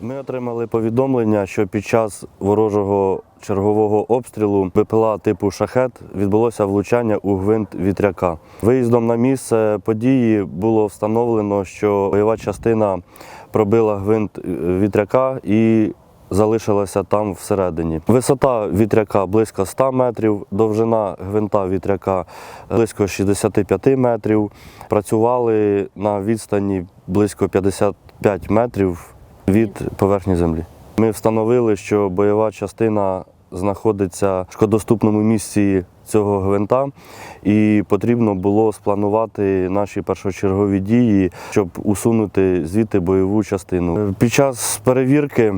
Ми отримали повідомлення, що під час ворожого чергового обстрілу БПЛА типу шахет відбулося влучання у гвинт вітряка. Виїздом на місце події було встановлено, що бойова частина пробила гвинт е, вітряка і залишилася там всередині. Висота вітряка близько 100 метрів, довжина гвинта вітряка близько 65 метрів. Працювали на відстані близько 55 метрів від поверхні землі. Ми встановили, що бойова частина знаходиться в шкодоступному місці цього гвинта, і потрібно було спланувати наші першочергові дії, щоб усунути звідти бойову частину. Під час перевірки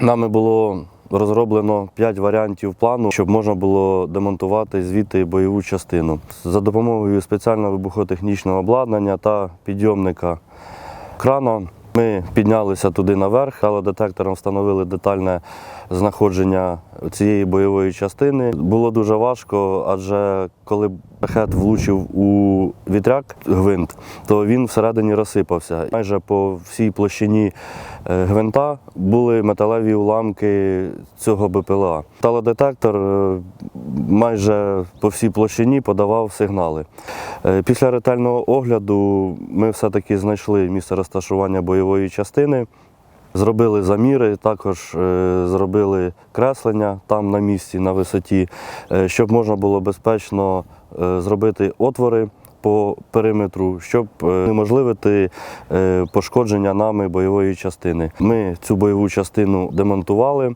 нами було розроблено 5 варіантів плану, щоб можна було демонтувати звідти бойову частину. За допомогою спеціального вибухотехнічного обладнання та підйомника крана ми піднялися туди наверх, але детектором встановили детальне знаходження цієї бойової частини. Було дуже важко, адже коли шахет влучив у вітряк гвинт, то він всередині розсипався. Майже по всій площині е, гвинта були металеві уламки цього БПЛА. Талодетектор е, майже по всій площині подавав сигнали. Е, Після ретельного огляду ми все-таки знайшли місце розташування бойової частини. Зробили заміри, також е, зробили креслення там на місці, на висоті, е, щоб можна було безпечно е, зробити отвори по периметру, щоб унеможливити е, пошкодження нами бойової частини. Ми цю бойову частину демонтували.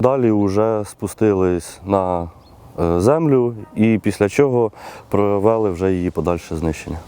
Далі вже спустились на землю і після чого провели вже її подальше знищення.